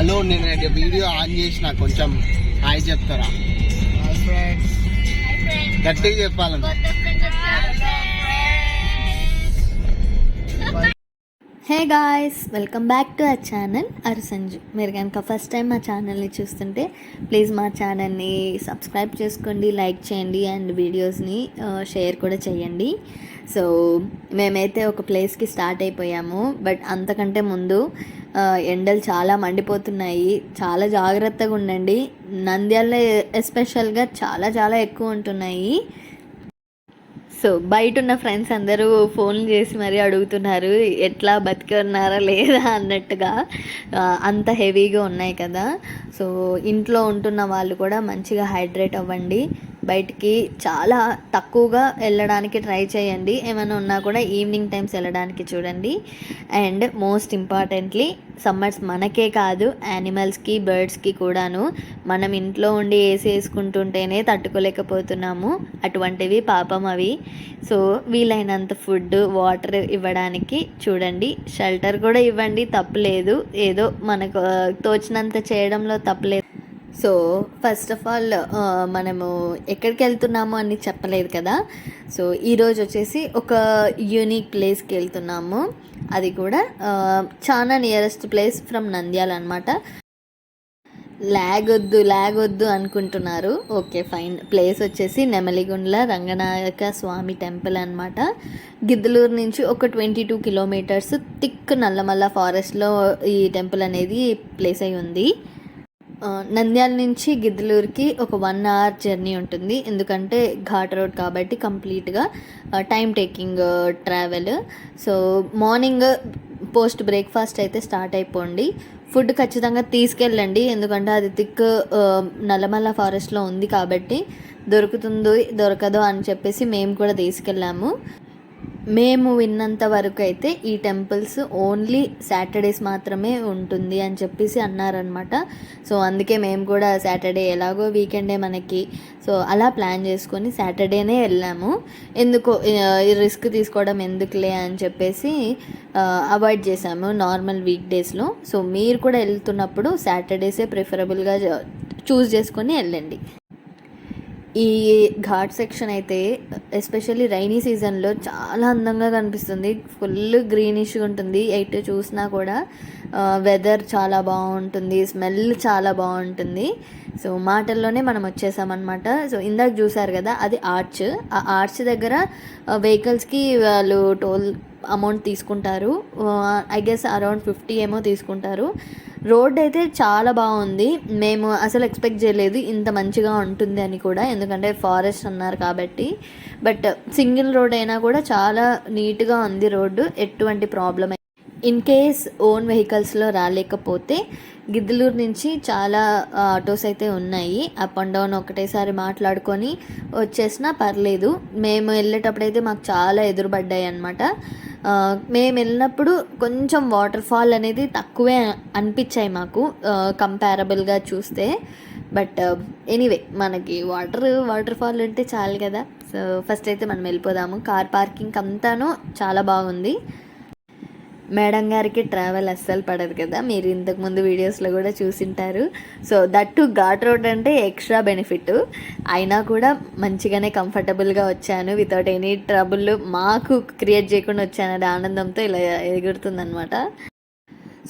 Hello నేను video on చేసిన కొంచెం హాయ్ చెప్తారా? గట్టిగా చెప్పాలను hey guys welcome back to our channel Arasanju. మీరు కనుక ఫస్ట్ టైం మా ఛానల్ని చూస్తుంటే ప్లీజ్ మా ఛానల్ని సబ్స్క్రైబ్ చేసుకోండి లైక్ చేయండి అండ్ వీడియోస్ని షేర్ కూడా చేయండి. సో మేమైతే ఒక ప్లేస్కి స్టార్ట్ అయిపోయాము బట్ అంతకంటే ముందు ఎండలు చాలా మండిపోతున్నాయి. చాలా జాగ్రత్తగా ఉండండి. నంద్యాలలో ఎస్పెషల్గా చాలా చాలా ఎక్కువ ఉంటున్నాయి. సో బయట ఉన్న ఫ్రెండ్స్ అందరూ ఫోన్లు చేసి మరీ అడుగుతున్నారు ఎట్లా బతికి ఉన్నారా లేదా? అన్నట్టుగా. అంత హెవీగా ఉన్నాయి కదా. సో ఇంట్లో ఉంటున్న వాళ్ళు కూడా మంచిగా హైడ్రేట్ అవ్వండి. బయటికి చాలా తక్కువగా వెళ్ళడానికి ట్రై చేయండి. ఏమైనా ఉన్నా కూడా ఈవినింగ్ టైమ్స్ వెళ్ళడానికి చూడండి. అండ్ మోస్ట్ ఇంపార్టెంట్లీ సమ్మర్స్ మనకే కాదు యానిమల్స్కి బర్డ్స్కి కూడాను మనం ఇంట్లో ఉండి ఏసీ వేసుకుంటుంటేనే తట్టుకోలేకపోతున్నాము. అటువంటివి పాపం అవి. సో వీలైనంత ఫుడ్ వాటర్ ఇవ్వడానికి చూడండి. షెల్టర్ కూడా ఇవ్వండి తప్పులేదు ఏదో మనకు తోచినంత చేయడంలో తప్పులేదు సో ఫస్ట్ ఆఫ్ ఆల్ మనము ఎక్కడికి వెళ్తున్నాము అని చెప్పలేదు కదా. సో ఈరోజు వచ్చేసి ఒక యూనిక్ ప్లేస్కి వెళ్తున్నాము. అది కూడా చాలా నియరెస్ట్ ప్లేస్ ఫ్రమ్ నంద్యాల అనమాట ల్యాగ్ వద్దు ల్యాగ్ వద్దు అనుకుంటున్నారు. ఓకే ఫైన్ ప్లేస్ వచ్చేసి నెమలిగుండ్ల రంగనాయక స్వామి టెంపుల్ అనమాట గిద్దలూరు నుంచి ఒక twenty two kilometres thick Nallamala ఫారెస్ట్లో ఈ టెంపుల్ అనేది ప్లేస్ అయి ఉంది. నంద్యాల నుంచి గిద్దలూరుకి ఒక వన్ అవర్ జర్నీ ఉంటుంది. ఎందుకంటే ఘాట్ రోడ్ కాబట్టి కంప్లీట్గా time taking travel. So morning post breakfast అయితే స్టార్ట్ అయిపోండి. ఫుడ్ ఖచ్చితంగా తీసుకెళ్ళండి. ఎందుకంటే అది థిక్ నల్లమల్ల ఫారెస్ట్లో ఉంది కాబట్టి దొరుకుతుందో దొరకదో అని చెప్పేసి మేము కూడా తీసుకెళ్ళాము. మేము విన్నంత వరకు అయితే ఈ టెంపుల్స్ ఓన్లీ సాటర్డేస్ మాత్రమే ఉంటుంది అని చెప్పేసి అన్నారనమాట సో అందుకే మేము కూడా సాటర్డే ఎలాగో వీకెండే మనకి సో అలా ప్లాన్ చేసుకొని సాటర్డేనే వెళ్ళాము. ఎందుకో రిస్క్ తీసుకోవడం ఎందుకులే అని చెప్పేసి అవాయిడ్ చేసాము నార్మల్ వీక్ డేస్లో సో మీరు కూడా వెళ్తున్నప్పుడు సాటర్డేసే ప్రిఫరబుల్గా చూస్ చేసుకొని వెళ్ళండి. ఈ ఘాట్ సెక్షన్ అయితే ఎస్పెషల్లీ రైనీ సీజన్లో చాలా అందంగా కనిపిస్తుంది. ఫుల్ గ్రీనిష్గా ఉంటుంది. ఎటు చూసినా కూడా వెదర్ చాలా బాగుంటుంది. స్మెల్ చాలా బాగుంటుంది. సో మాటల్లోనే మనం వచ్చేసామన్నమాట. సో ఇందాక చూసారు కదా అది ఆర్చ్. ఆ ఆర్చ్ దగ్గర వెహికల్స్కి వాళ్ళు టోల్ అమౌంట్ తీసుకుంటారు. ఐ గెస్ అరౌండ్ ఫిఫ్టీ ఏమో తీసుకుంటారు. రోడ్ అయితే చాలా బాగుంది. మేము అసలు ఎక్స్పెక్ట్ చేయలేదు ఇంత మంచిగా ఉంటుంది అని కూడా ఎందుకంటే ఫారెస్ట్ అన్నారు కాబట్టి. బట్ సింగిల్ రోడ్ అయినా కూడా చాలా నీట్గా ఉంది రోడ్డు ఎటువంటి ప్రాబ్లం ఇన్ కేస్ ఓన్ వెహికల్స్లో రాలేకపోతే గిద్దలూరు నుంచి చాలా ఆటోస్ అయితే ఉన్నాయి. అప్ అండ్ డౌన్ ఒకటేసారి మాట్లాడుకొని వచ్చేసినా పర్లేదు. మేము వెళ్ళేటప్పుడైతే మాకు చాలా ఎదురుపడ్డాయి అనమాట మేము వెళ్ళినప్పుడు కొంచెం వాటర్ ఫాల్ అనేది తక్కువే అనిపించాయి మాకు కంపారబుల్గా చూస్తే. బట్ ఎనీవే uh, మనకి వాటర్ వాటర్ ఫాల్ ఉంటే చాలు కదా. సో ఫస్ట్ అయితే మనం వెళ్ళిపోదాము. కార్ పార్కింగ్ అంతాను చాలా బాగుంది. మేడం గారికి ట్రావెల్ అస్సలు పడదు కదా. మీరు ఇంతకుముందు వీడియోస్లో కూడా చూసింటారు. So that to ghat road అంటే ఎక్స్ట్రా బెనిఫిట్ అయినా కూడా మంచిగానే కంఫర్టబుల్గా వచ్చాను. వితౌట్ ఎనీ ట్రబుల్ మాకు క్రియేట్ చేయకుండా వచ్చాను అది ఆనందంతో ఇలా ఎగురుతుందనమాట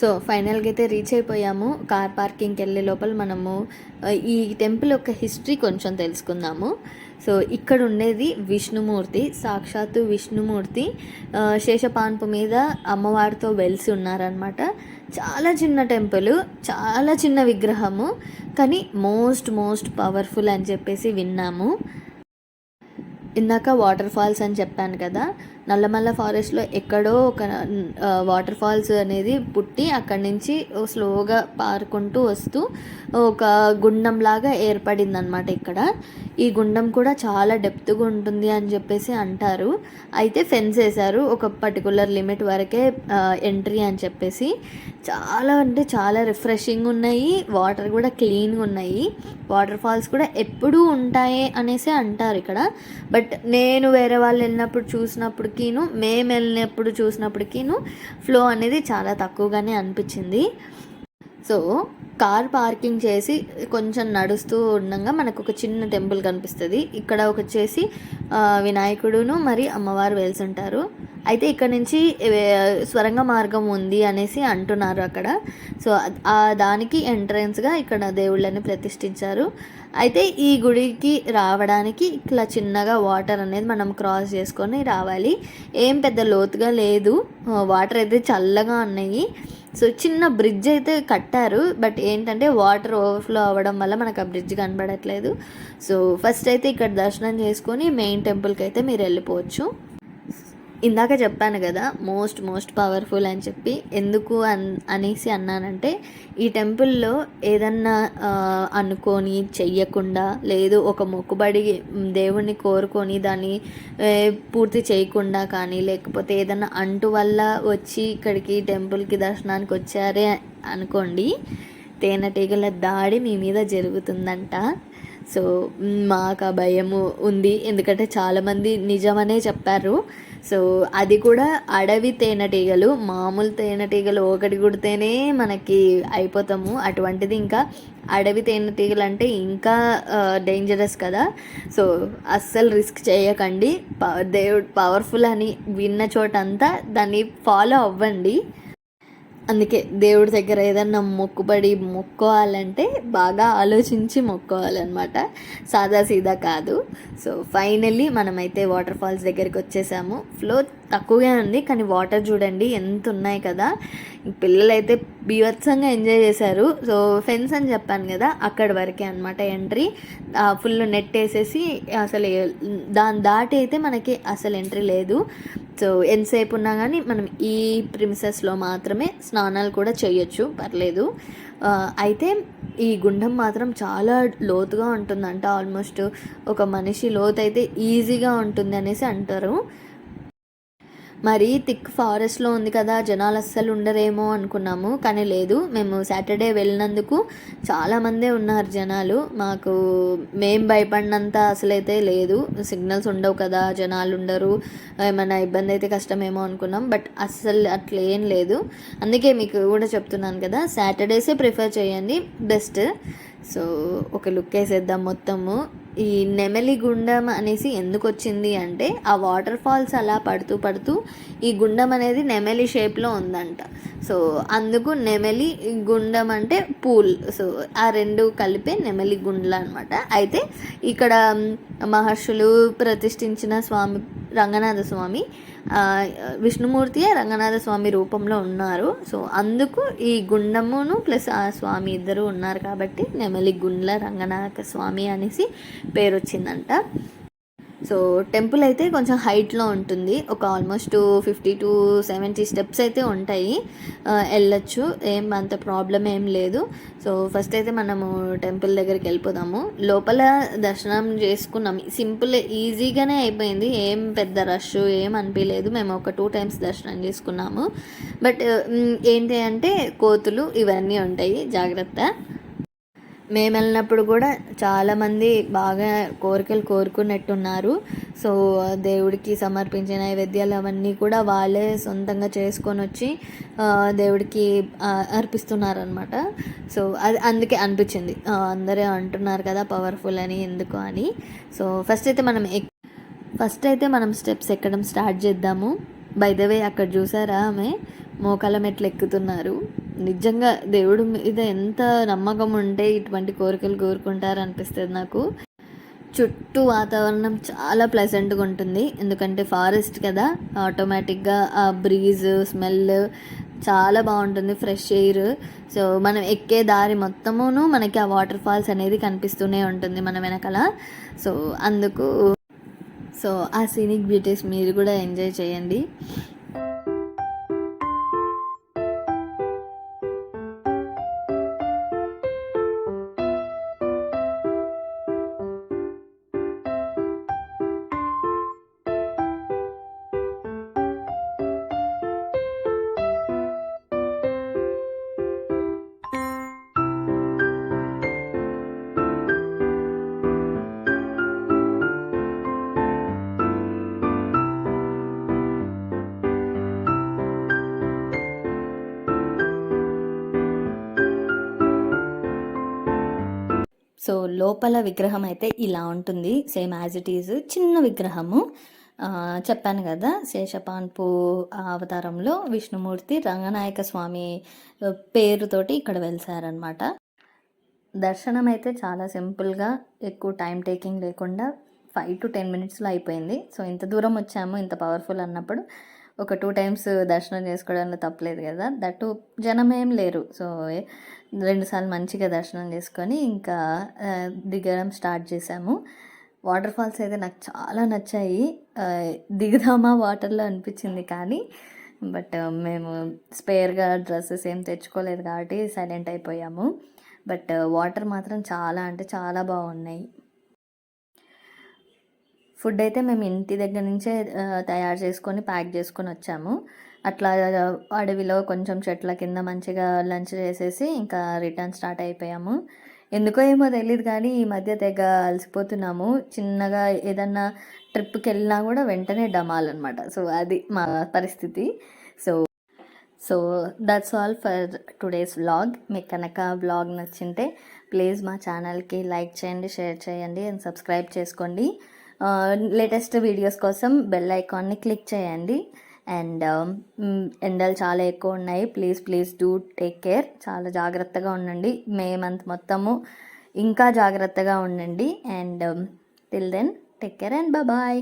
సో ఫైనల్గా అయితే రీచ్ అయిపోయాము. కార్ పార్కింగ్కి వెళ్ళే లోపల మనము ఈ టెంపుల్ యొక్క హిస్టరీ కొంచెం తెలుసుకుందాము. సో ఇక్కడ ఉండేది విష్ణుమూర్తి సాక్షాత్తు విష్ణుమూర్తి. శేషపాన్పు మీద అమ్మవారితో వెలిసి ఉన్నారనమాట చాలా చిన్న టెంపుల్ చాలా చిన్న విగ్రహము కానీ మోస్ట్ మోస్ట్ పవర్ఫుల్ అని చెప్పేసి విన్నాము. ఇందాక వాటర్ ఫాల్స్ అని చెప్పాను కదా నల్లమల్ల ఫారెస్ట్లో ఎక్కడో ఒక వాటర్ ఫాల్స్ అనేది పుట్టి అక్కడి నుంచి స్లోగా పారుకుంటూ వస్తూ ఒక గుండం లాగా ఏర్పడిందనమాట ఇక్కడ. ఈ గుండం కూడా చాలా డెప్త్గా ఉంటుంది అని చెప్పేసి అంటారు. అయితే ఫెన్స్ వేశారు ఒక పర్టికులర్ లిమిట్ వరకే ఎంట్రీ అని చెప్పేసి. చాలా అంటే చాలా రిఫ్రెషింగ్ ఉన్నాయి వాటర్ కూడా క్లీన్గా ఉన్నాయి. వాటర్ ఫాల్స్ కూడా ఎప్పుడూ ఉంటాయి అనేసి అంటారు ఇక్కడ. బట్ నేను వేరే వాళ్ళు వెళ్ళినప్పుడు చూసినప్పుడు చూసినప్పటికీను మేము వెళ్ళినప్పుడు చూసినప్పటికీను ఫ్లో అనేది చాలా తక్కువగానే అనిపించింది. సో కార్ పార్కింగ్ చేసి కొంచెం నడుస్తూ ఉండగా మనకు ఒక చిన్న టెంపుల్ కనిపిస్తుంది. ఇక్కడ ఒక వచ్చేసి వినాయకుడును మరి అమ్మవారు వెళ్తుంటారు అయితే ఇక్కడ నుంచి స్వరంగ మార్గం ఉంది అనేసి అంటున్నారు అక్కడ. సో ఆ దానికి ఎంట్రన్స్గా ఇక్కడ దేవుళ్ళని ప్రతిష్ఠించారు. అయితే ఈ గుడికి రావడానికి ఇట్లా చిన్నగా వాటర్ అనేది మనం క్రాస్ చేసుకొని రావాలి. ఏం పెద్ద లోతుగా లేదు. వాటర్ అయితే చల్లగా ఉన్నాయి. సో చిన్న బ్రిడ్జ్ అయితే కట్టారు బట్ ఏంటంటే వాటర్ ఓవర్ఫ్లో అవ్వడం వల్ల మనకు ఆ బ్రిడ్జ్ కనబడట్లేదు. సో ఫస్ట్ అయితే ఇక్కడ దర్శనం చేసుకొని మెయిన్ టెంపుల్కి అయితే మీరు వెళ్ళిపోవచ్చు. ఇందాక చెప్పాను కదా మోస్ట్ మోస్ట్ పవర్ఫుల్ అని చెప్పి ఎందుకు అన్ అనేసి అన్నానంటే ఈ టెంపుల్లో ఏదన్నా అనుకొని చెయ్యకుండా లేదు ఒక మొక్కుబడి దేవుణ్ణి కోరుకొని దాన్ని పూర్తి చేయకుండా కానీ లేకపోతే ఏదన్నా అంటు వల్ల వచ్చి ఇక్కడికి టెంపుల్కి దర్శనానికి వచ్చారే అనుకోండి తేనెటీగల దాడి మీ మీద జరుగుతుందంట. సో మాకు ఆ భయము ఉంది. ఎందుకంటే చాలామంది నిజమనే చెప్పారు. సో అది కూడా అడవి తేనెటీగలు మామూలు తేనెటీగలు ఒకటి కుడితేనే మనకి అయిపోతాము. అటువంటిది ఇంకా అడవి తేనెటీగలు అంటే ఇంకా డేంజరస్ కదా. సో అస్సలు రిస్క్ చేయకండి. ప- దేవుడు పవర్ఫుల్ అని విన్న చోటంతా దాన్ని ఫాలో అవ్వండి. అందుకే దేవుడి దగ్గర ఏదన్నా మొక్కుబడి మొక్కోవాలంటే బాగా ఆలోచించి మొక్కోవాలన్నమాట. సాదా సీదా కాదు. సో ఫైనల్లీ మనమైతే వాటర్ ఫాల్స్ దగ్గరికి వచ్చేసాము. ఫ్లో తక్కువగా ఉంది కానీ వాటర్ చూడండి ఎంత ఉన్నాయి కదా. పిల్లలైతే బీభత్సంగా ఎంజాయ్ చేశారు. సో ఫెన్స్ అని చెప్పాను కదా అక్కడి వరకే అనమాట ఎంట్రీ ఫుల్ నెట్ వేసేసి అసలు దాని దాటి అయితే మనకి అసలు ఎంట్రీ లేదు. సో ఎంతసేపు ఉన్నా కానీ మనం ఈ ప్రిమిసెస్లో మాత్రమే స్నానాలు కూడా చేయొచ్చు పర్లేదు. అయితే ఈ గుండం మాత్రం చాలా లోతుగా ఉంటుందంట ఆల్మోస్ట్ ఒక మనిషి లోతు అయితే ఈజీగా ఉంటుంది అనేసి అంటారు. మరి థిక్ ఫారెస్ట్లో ఉంది కదా జనాలు అస్సలు ఉండరేమో అనుకున్నాము. కానీ లేదు మేము సాటర్డే వెళ్ళినందుకు చాలామందే ఉన్నారు జనాలు. మాకు మేం భయపడినంత అసలైతే లేదు. సిగ్నల్స్ ఉండవు కదా జనాలు ఉండరు. ఏమైనా ఇబ్బంది అయితే కష్టమేమో అనుకున్నాం. బట్ అస్సలు అట్లా ఏం లేదు. అందుకే మీకు కూడా చెప్తున్నాను కదా సాటర్డేసే ప్రిఫర్ చేయండి. బెస్ట్. సో ఒక లుక్ వేసేద్దాం మొత్తము. ఈ నెమలి గుండం అనేసి ఎందుకు వచ్చింది అంటే ఆ వాటర్ ఫాల్స్ అలా పడుతూ పడుతూ ఈ గుండం అనేది నెమలి షేప్లో ఉందంట. సో అందుకు నెమలి గుండం అంటే పూల్. సో ఆ రెండు కలిపే నెమలి గుండ్ల అనమాట అయితే ఇక్కడ మహర్షులు ప్రతిష్ఠించిన స్వామి రంగనాథ స్వామి విష్ణుమూర్తియే రంగనాథ స్వామి రూపంలో ఉన్నారు. సో అందుకు ఈ గుండమును ప్లస్ ఆ స్వామి ఇద్దరు ఉన్నారు కాబట్టి నెమలి గుండ్ల రంగనాథ స్వామి అనేసి పేరు వచ్చిందంట సో టెంపుల్ అయితే కొంచెం హైట్లో ఉంటుంది. ఒక almost fifty to seventy steps అయితే ఉంటాయి. వెళ్ళచ్చు. ఏం అంత ప్రాబ్లం ఏం లేదు. సో ఫస్ట్ అయితే మనము టెంపుల్ దగ్గరికి వెళ్ళిపోదాము. లోపల దర్శనం చేసుకున్నాం. సింపుల్ ఈజీగానే అయిపోయింది. ఏం పెద్ద రష్ ఏం అనిపించలేదు మేము ఒక టూ టైమ్స్ దర్శనం చేసుకున్నాము. బట్ ఏంటి అంటే కోతులు ఇవన్నీ ఉంటాయి. జాగ్రత్త. మేము వెళ్ళినప్పుడు కూడా చాలామంది బాగా కోరికలు కోరుకున్నట్టున్నారు. సో దేవుడికి సమర్పించిన నైవేద్యాలు అవన్నీ కూడా వాళ్ళే సొంతంగా చేసుకొని వచ్చి దేవుడికి అర్పిస్తున్నారనమాట సో అది అందుకే అనిపించింది. అందరూ అంటున్నారు కదా పవర్ఫుల్ అని ఎందుకు అని. సో ఫస్ట్ అయితే మనం ఎక్ ఫస్ట్ అయితే మనం స్టెప్స్ ఎక్కడం స్టార్ట్ చేద్దాము. బై ద వే అక్కడ చూసారా ఆమె? మోకాల మెట్లు ఎక్కుతున్నారు. నిజంగా దేవుడు మీద ఎంత నమ్మకం ఉంటే ఇటువంటి కోరికలు కోరుకుంటారు అనిపిస్తుంది నాకు. చుట్టూ వాతావరణం చాలా ప్లెజెంట్గా ఉంటుంది. ఎందుకంటే ఫారెస్ట్ కదా ఆటోమేటిక్గా ఆ బ్రీజ్ స్మెల్ చాలా బాగుంటుంది ఫ్రెష్ ఎయిర్ సో మనం ఎక్కే దారి మొత్తమును మనకి ఆ వాటర్ ఫాల్స్ అనేది కనిపిస్తూనే ఉంటుంది మన వెనకాల. సో అందుకు సో ఆ సీనిక్ బ్యూటీస్ మీరు కూడా ఎంజాయ్ చేయండి. సో లోపల విగ్రహం అయితే ఇలా ఉంటుంది. సేమ్ యాజ్ ఇట్ ఈజ్ చిన్న విగ్రహము. చెప్పాను కదా శేషపాన్పు అవతారంలో విష్ణుమూర్తి రంగనాయక స్వామి పేరుతోటి ఇక్కడ వెలిసారనమాట దర్శనం అయితే చాలా సింపుల్గా ఎక్కువ టైం టేకింగ్ లేకుండా ఫైవ్ టు టెన్ మినిట్స్లో అయిపోయింది. సో ఇంత దూరం వచ్చాము ఇంత పవర్ఫుల్ అన్నప్పుడు. ఒక టూ టైమ్స్ దర్శనం చేసుకోవడంలో తప్పలేదు కదా? దట్టు జనం ఏం లేరు. సో రెండుసార్లు మంచిగా దర్శనం చేసుకొని ఇంకా దిగడం స్టార్ట్ చేసాము వాటర్ ఫాల్స్ అయితే నాకు చాలా నచ్చాయి. దిగుదామా వాటర్లో అనిపించింది కానీ బట్ మేము స్పేర్గా డ్రెస్సెస్ ఏం తెచ్చుకోలేదు కాబట్టి సైలెంట్ అయిపోయాము. బట్ వాటర్ మాత్రం చాలా అంటే చాలా బాగున్నాయి. ఫుడ్ అయితే మేము ఇంటి దగ్గర నుంచే తయారు చేసుకొని ప్యాక్ చేసుకొని వచ్చాము. అట్లా అడవిలో కొంచెం చెట్ల కింద మంచిగా లంచ్ చేసేసి ఇంకా రిటర్న్ స్టార్ట్ అయిపోయాము. ఎందుకో ఏమో తెలియదు కానీ ఈ మధ్య తెగ అలసిపోతున్నాము. చిన్నగా ఏదన్నా ట్రిప్కి వెళ్ళినా కూడా వెంటనే డమాల్ అనమాట సో అది మా పరిస్థితి. So so that's all for today's vlog మీకు కనుక వ్లాగ్ నచ్చింటే ప్లీజ్ మా ఛానల్కి లైక్ చేయండి షేర్ చేయండి అండ్ సబ్స్క్రైబ్ చేసుకోండి. లేటెస్ట్ వీడియోస్ కోసం బెల్ ఐకాన్ని క్లిక్ చేయండి. అండ్ um, ఎండలు చాలా ఎక్కువ ఉన్నాయి. Please please do take care చాలా జాగ్రత్తగా ఉండండి. మే మంత్ మొత్తము ఇంకా జాగ్రత్తగా ఉండండి. And till then take care and bye